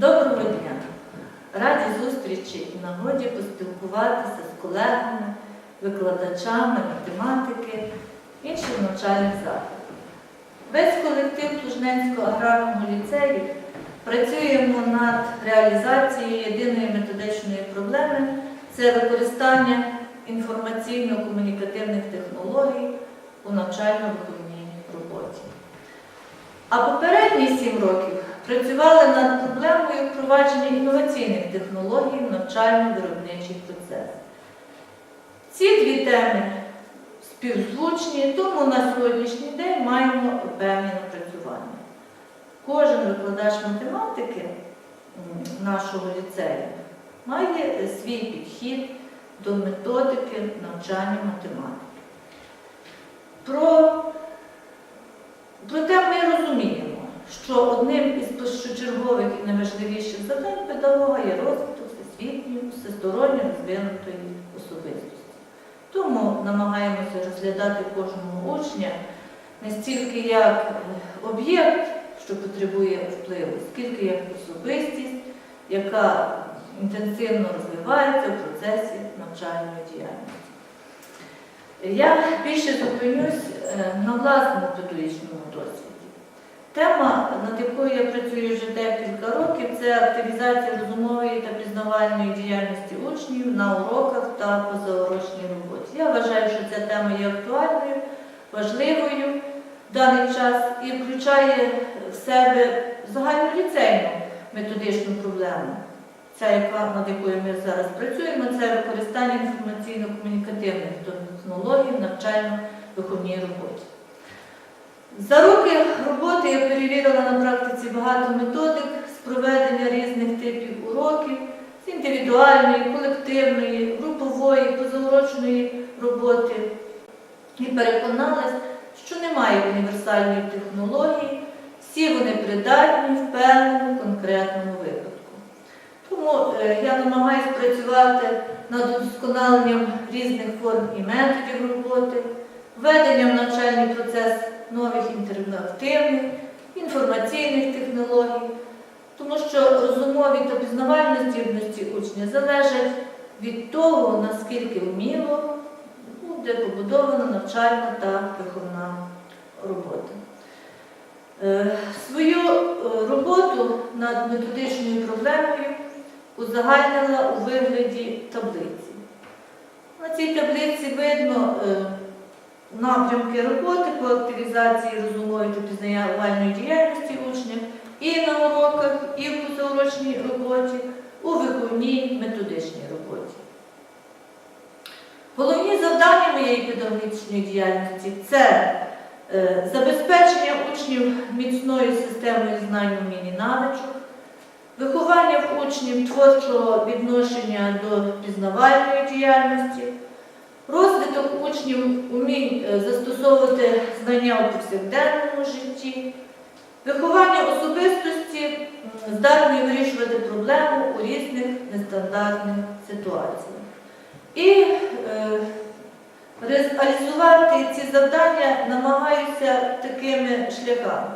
Доброго дня! Раді зустрічі і нагоді поспілкуватися з колегами, викладачами математики, інших навчальних закладів. Весь колектив Тужненського аграрного ліцею працюємо над реалізацією єдиної методичної проблеми це використання інформаційно-комунікативних технологій у навчально-виховній роботі. А попередні сім років працювали над проблемою впровадження інноваційних технологій в навчально-виробничих процесах. Ці дві теми співзвучні, тому на сьогоднішній день маємо певні напрацювання. Кожен викладач математики нашого ліцею має свій підхід до методики навчання математики. Про Проте ми розуміємо, що одним із першочергових і найважливіших завдань педагога є розвиток всесвітньої, всесторонньо розвинутої особистості. Тому намагаємося розглядати кожного учня не стільки як е, об'єкт, що потребує впливу, скільки як особистість, яка інтенсивно розвивається в процесі навчальної діяльності. Я більше зупинюсь е, на власному педагогічному досвіді. Тема, над якою я працюю вже декілька років, це активізація розумової та пізнавальної діяльності учнів на уроках та позаурочній роботі. Я вважаю, що ця тема є актуальною, важливою в даний час і включає в себе загальноліцейну методичну проблему. Ця, яка, над якою ми зараз працюємо, це використання інформаційно-комунікативних технологій в навчально-виховній роботі. За роки роботи я перевірила на практиці багато методик з проведення різних типів уроків, з індивідуальної, колективної, групової, позаурочної роботи. І переконалась, що немає універсальної технології, всі вони придатні в певному конкретному випадку. Тому е, я намагаюся працювати над удосконаленням різних форм і методів роботи, введенням в навчальний процес нових інтерактивних, інформаційних технологій, тому що розумові та пізнавальні здібності учня залежать від того, наскільки вміло буде побудована навчальна та виховна робота. Е, Свою е, роботу над методичною проблемою узагальнила у вигляді таблиці. На цій таблиці видно е, напрямки роботи по активізації розумової та пізнавальної діяльності учнів і на уроках, і в позаурочній роботі, у виховній методичній роботі. Головні завдання моєї педагогічної діяльності це е, забезпечення учнів міцною системою знань, умінь і навичок, виховання в учнів творчого відношення до пізнавальної діяльності, розвиток учнів умінь е, застосовувати знання у повсякденному житті, виховання особистості, м, здатної вирішувати проблему у різних нестандартних ситуаціях. І е, реалізувати ці завдання намагаюся такими шляхами.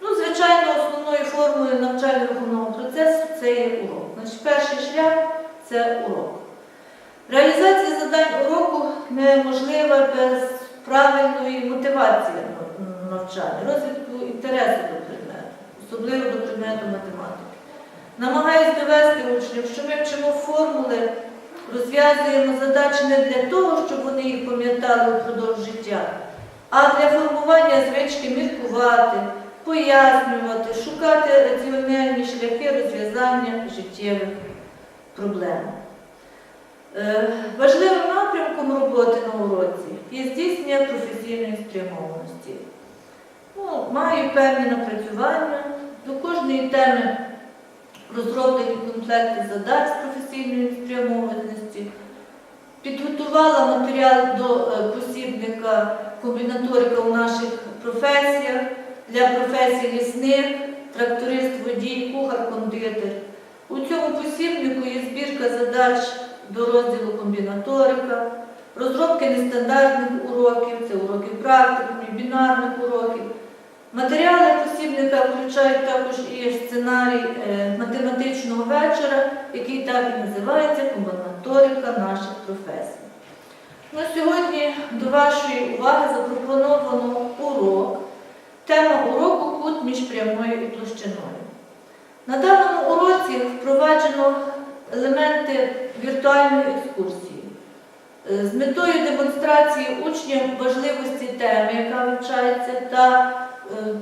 Ну, звичайно, основною формою навчально-виховного процесу це є урок. Значить, перший шлях це урок. Реалізація завдань уроку неможлива без правильної мотивації на- навчання, розвитку інтересу до предмету, особливо до предмету математики. Намагаюсь довести учнів, що ми вчимо формули, розв'язуємо задачі не для того, щоб вони їх пам'ятали впродовж життя, а для формування звички міркувати, пояснювати, шукати раціональні шляхи розв'язання життєвих проблем. Е, Важливим напрямком роботи на уроці є здійснення професійної спрямованості. Ну, маю певні напрацювання до кожної теми розроблені комплекти задач професійної спрямованості, підготувала матеріал до е, посібника комбінаторика у наших професіях для професій лісник, тракторист, водій, кухар, кондитер. У цьому посібнику є збірка задач до розділу комбінаторика, розробки нестандартних уроків, це уроки практикумів, бінарних уроків, Матеріали посібника включають також і сценарій е, математичного вечора, який так і називається Комбінаторика наших професій. Ну, сьогодні до вашої уваги запропоновано урок. Тема уроку кут між прямою і площиною. На даному уроці впроваджено елементи віртуальної екскурсії е, з метою демонстрації учням важливості теми, яка вивчається, та е,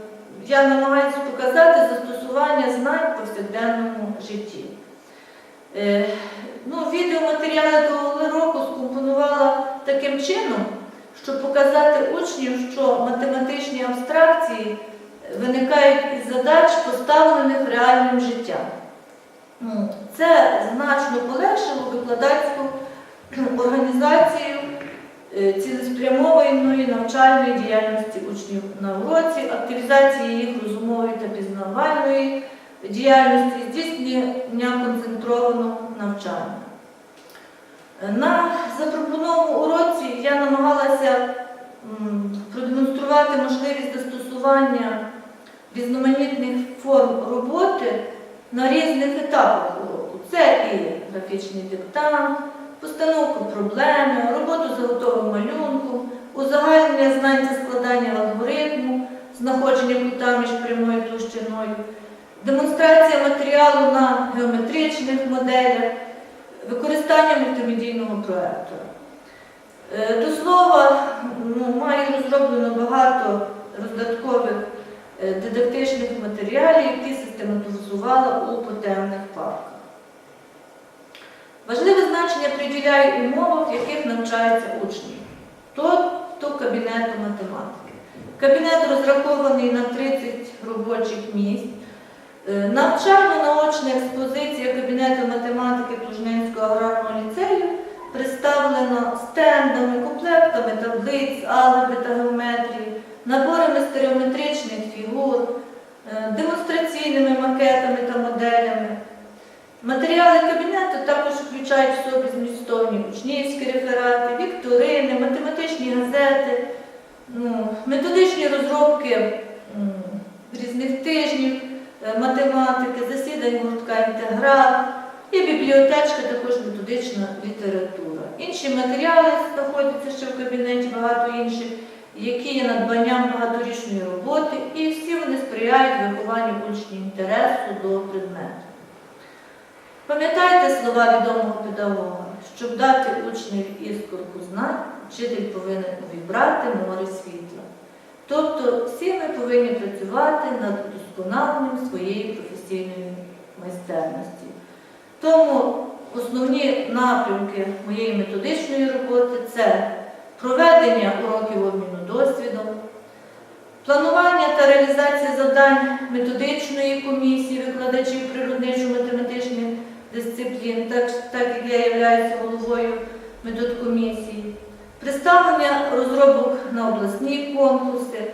я намагаюся показати застосування знань в повсякденному житті. Е, Ну, відеоматеріали до уроку скомпонувала таким чином, щоб показати учням, що математичні абстракції виникають із задач, поставлених реальним життям. Це значно полегшило викладацьку організацію е, цілеспрямованої навчальної діяльності учнів на уроці, активізації їх розумової та пізнавальної діяльності, здійснення концентрованого навчання. На запропонованому уроці я намагалася продемонструвати можливість застосування різноманітних форм роботи на різних етапах уроку. Це і графічний диктант, постановку проблеми, роботу з готовим малюнком, узагальнення знань та складання алгоритму, знаходження кута між прямою площиною, демонстрація матеріалу на геометричних моделях, використання мультимедійного проектора. Е, До слова, ну, маю розроблено багато роздаткових е, дидактичних матеріалів, які систематизувала у потемних. Важливе значення приділяю умовах, в яких навчаються учні, тобто кабінету математики. Кабінет розрахований на 30 робочих місць. Е, Навчально-наочна експозиція Кабінету математики Плужненського аграрного ліцею представлена стендами, комплектами таблиць, алгебри та геометрії, наборами стереометричних фігур, е, демонстраційними макетами та моделями. Матеріали також включають в собі змістовні учнівські реферати, вікторини, математичні газети, ну, методичні розробки різних тижнів е, математики, засідань гуртка інтеграл і бібліотечка, також методична література. Інші матеріали знаходяться ще в кабінеті, багато інших, які є надбанням багаторічної роботи, і всі вони сприяють вихованню учнів інтересу до предмету. Пам'ятайте слова відомого педагога, щоб дати учневі іскорку знань, вчитель повинен увібрати море світла. Тобто всі ми повинні працювати над удосконаленням своєї професійної майстерності. Тому основні напрямки моєї методичної роботи це проведення уроків обміну досвідом, планування та реалізація завдань методичної комісії викладачів природничо-математичних дисциплін, так, так як я являюся головою методкомісії, представлення розробок на обласні конкурси,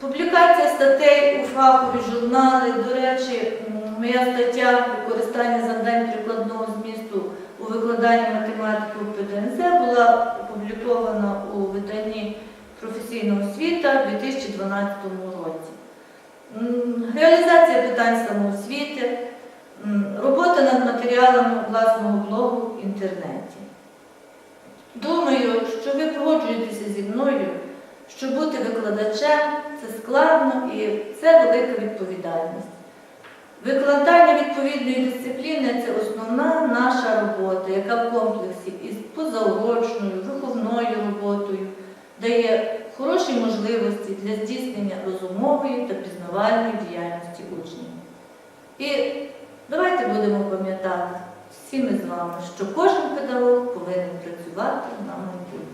публікація статей у фахові журнали. До речі, моя стаття використання завдань прикладного змісту у викладанні математики у ПДНЗ була опублікована у виданні професійна освіта у 2012 році. Реалізація питань самоосвіти, робота над матеріалами власного блогу в інтернеті. Думаю, що ви погоджуєтеся зі мною, що бути викладачем це складно і це велика відповідальність. Викладання відповідної дисципліни це основна наша робота, яка в комплексі із позаурочною, виховною роботою дає хороші можливості для здійснення розумової та пізнавальної діяльності учнів. І давайте будемо пам'ятати всі ми з вами, що кожен педагог повинен працювати на майбутнє.